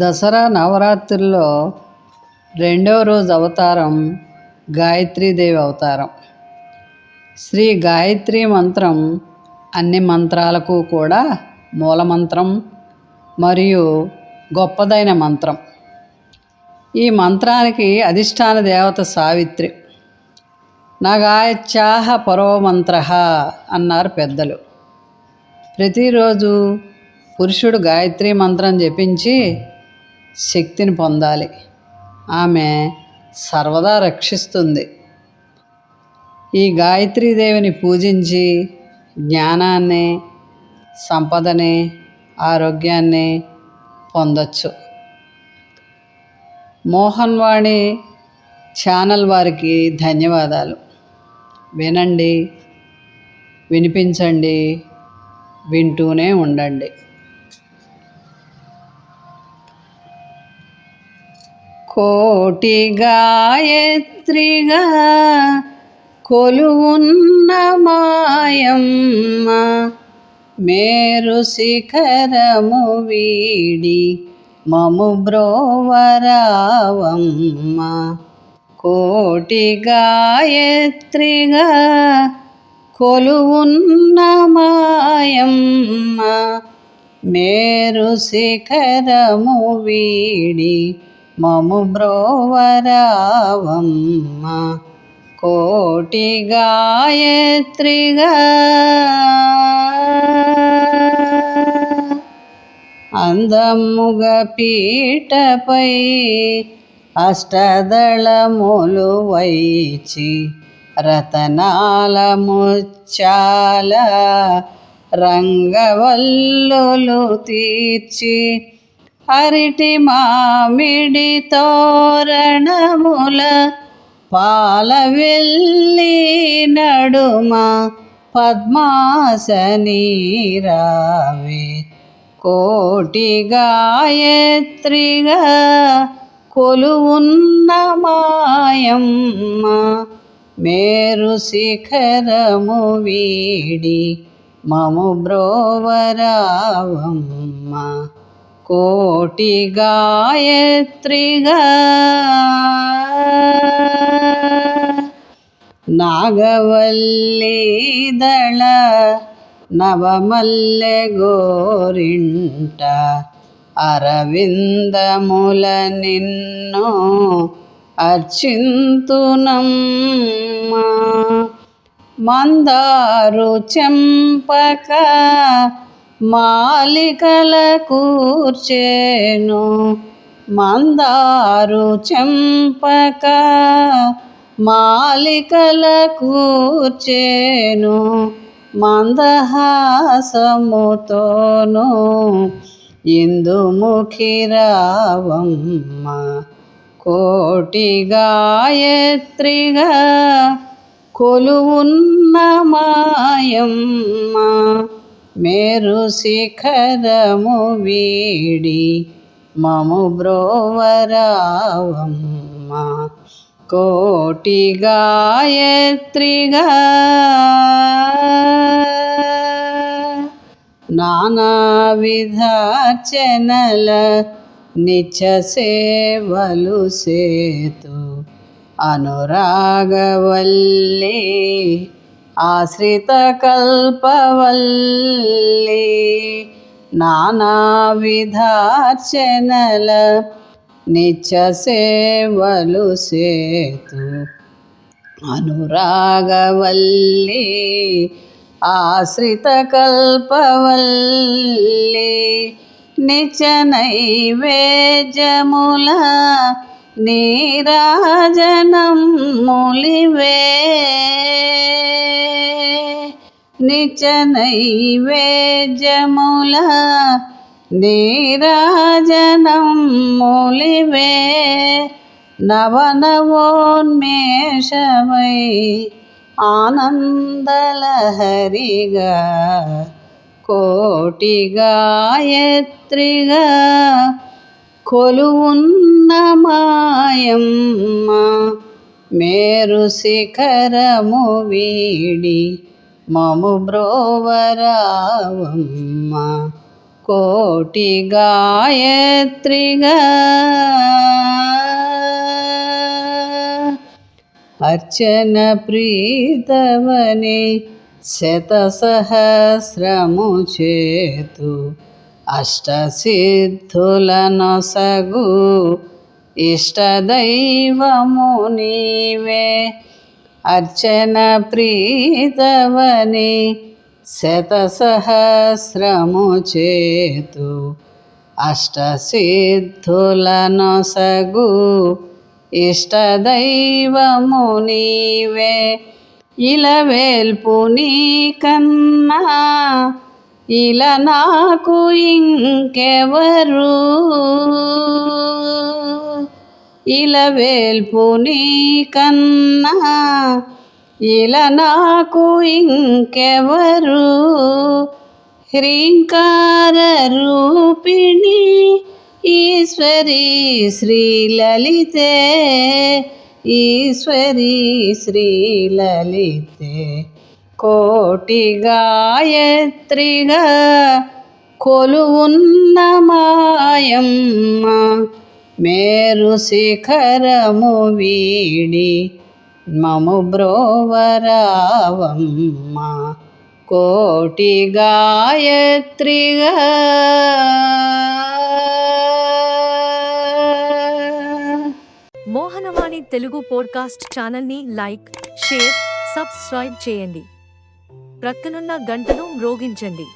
దసరా నవరాత్రుల్లో రెండవ రోజు అవతారం గాయత్రీదేవి అవతారం. శ్రీ గాయత్రి మంత్రం అన్ని మంత్రాలకు కూడా మూలమంత్రం మరియు గొప్పదైన మంత్రం. ఈ మంత్రానికి అధిష్టాన దేవత సావిత్రి. నగాయత్యాహ పరోమంత్ర అన్నారు పెద్దలు. ప్రతిరోజు పురుషుడు గాయత్రి మంత్రం జపించి శక్తిని పొందాలి. ఆమె సర్వదా రక్షిస్తుంది. ఈ గాయత్రీదేవిని పూజించి జ్ఞానాన్ని సంపదని ఆరోగ్యాన్ని పొందొచ్చు. మోహన్ వాణి ఛానల్ వారికి ధన్యవాదాలు. వినండి వినిపించండి వింటూనే ఉండండి. కోటి గాయత్రిగా కొలువున్న మాయమ్మ మేరు శిఖరము వీడి మము బ్రోవరావమ్మ. కోటి గాయత్రిగా కొలువున్న మాయమ్మ మేరు శిఖరము వీడి మము బ్రోవరావమ్మ కోటి గాయత్రిగా. అందముగ పీఠపై అష్టదళములు వైచి రతనాల ముచ్చాల రంగవల్లులు తీర్చి అరిటి మామిడి తోరణముల పాల వెళ్ళి నడుమ పద్మాసని రావే. కోటి గాయత్రిగా కొలువున్న మాయమ్మ మేరు శిఖరము వీడి మము బ్రోవరావమ్మ. కోటి గాయత్రిగా నాగవల్లి దళ నవమల్లె గోరింట అరవిందముల నిన్ను అర్చింతునమ్మ. మందారు చెంపక మాలికల కూర్చేను మందారు చెంపక మాలికల కూర్చేను మందహాసముతోను ఇందుముఖిరావమ్మ కోటి గాయత్రిగా కొలువున్న మాయమ్మ మేరు శిఖరము వీడి మము బ్రోవరావమ్మ. కోటి గాయత్రిగా నానా విధాచనల నిత్య సేవలు సేతు. అనురాగవల్లే ఆశ్రిత కల్పవల్లి నానా విధాచనల నిత్య సేవలు సేతు. అనురాగవల్లి ఆశ్రిత కల్పవల్లి నిచ నైవేద్యముల నీరాజనం ములివే నిచనైవేద్యముల నీరాజనం మూలివే నవనవోన్మేషమై ఆనందలహరిగా కోటి గాయత్రిగా కొలువున్న మాయమ్మ మేరు శిఖరము వీడి మము బ్రోవరావమ్మ కోటి గాయత్రిగా. అర్చన ప్రీతవని శతసహస్రము చేతు అష్టసిద్ధులనొసగు ఇష్టదైవము నీవే. అర్చన ప్రీతవని శతసహస్రము చేతు అష్టసిద్ధులనొసగు ఇష్టదైవము నీవే ఇలవేల్పు నీ కన్నా ఇలా నాకు ఇంకెవరు ఇలవేల్పు నీ కన్నా ఇలా నాకు ఇంకెవరు? హ్రీంకార రూపిణి ఈశ్వరి శ్రీలలితే ఈశ్వరి శ్రీలలితే. కోటి గాయత్రిగా కొలువున్న మాయమ్మ మేరు శిఖరము వీడి మము బ్రోవరావమ్మ. కోటి గాయత్రిగా. మోహనవాణి తెలుగు పోడ్కాస్ట్ ఛానల్ని లైక్ షేర్ సబ్స్క్రైబ్ చేయండి. ప్రక్కనున్న గంటను మ్రోగించండి.